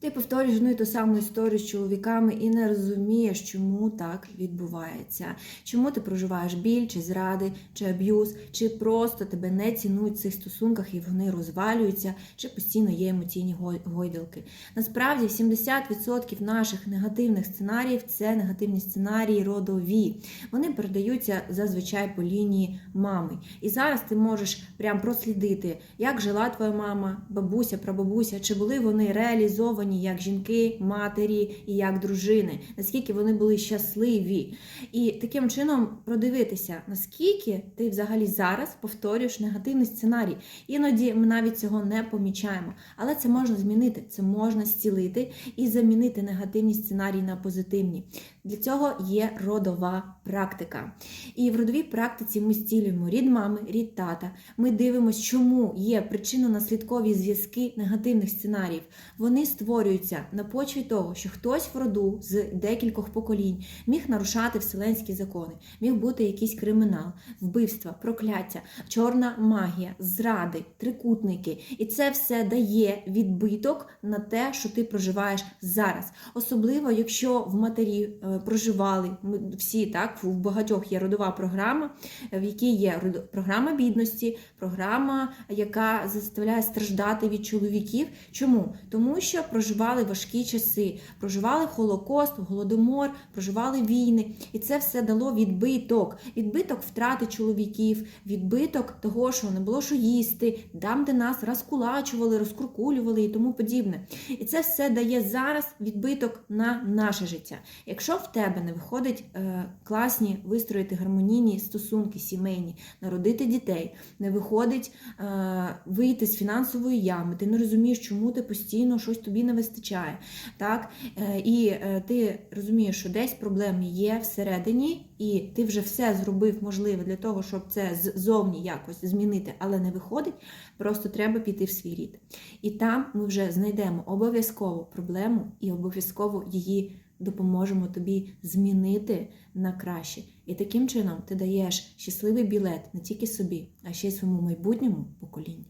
Ти повторюєш одну і ту саму історію з чоловіками і не розумієш, чому так відбувається. Чому ти проживаєш біль, чи зради, чи аб'юз, чи просто тебе не цінують в цих стосунках і вони розвалюються, чи постійно є емоційні гой- гойдалки. Насправді 70% наших негативних сценаріїв це негативні сценарії родові. Вони передаються зазвичай по лінії мами. І зараз ти можеш прям прослідити, як жила твоя мама, бабуся, прабабуся, чи були вони реалізовані як жінки, матері і як дружини, наскільки вони були щасливі. І таким чином продивитися, наскільки ти взагалі зараз повторюєш негативний сценарій. Іноді ми навіть цього не помічаємо. Але це можна змінити, це можна зцілити і замінити негативні сценарії на позитивні. Для цього є родова практика. І в родовій практиці ми зцілюємо рід мами, рід тата. Ми дивимося, чому є причинно-наслідкові зв'язки негативних сценаріїв. Вони створюються на почві того, що хтось в роду з декількох поколінь міг нарушати вселенські закони, міг бути якийсь кримінал, вбивства, прокляття, чорна магія, зради, трикутники. І це все дає відбиток на те, що ти проживаєш зараз. Особливо, якщо в матері е, проживали ми всі так, в багатьох є родова програма, в якій є програма бідності, програма, яка заставляє страждати від чоловіків. Чому? Тому що проживали важкі часи, проживали Холокост, Голодомор, проживали війни, і це все дало відбиток. Відбиток втрати чоловіків, відбиток того, що не було що їсти, там, де нас розкулачували, розкуркулювали і тому подібне. І це все дає зараз відбиток на наше життя. Якщо в тебе не виходить е, класні вистроїти гармонійні стосунки сімейні, народити дітей, не виходить е, вийти з фінансової ями, ти не розумієш, чому ти постійно щось тобі не вистачає. Так? Е, і е, ти розумієш, що десь проблеми є всередині, і ти вже все зробив можливе для того, щоб це ззовні якось змінити, але не виходить. Просто треба піти в свій рід. І там ми вже знайдемо обов'язково проблему і обов'язково її допоможемо тобі змінити на краще. І таким чином ти даєш щасливий білет не тільки собі, а ще й своєму майбутньому поколінню.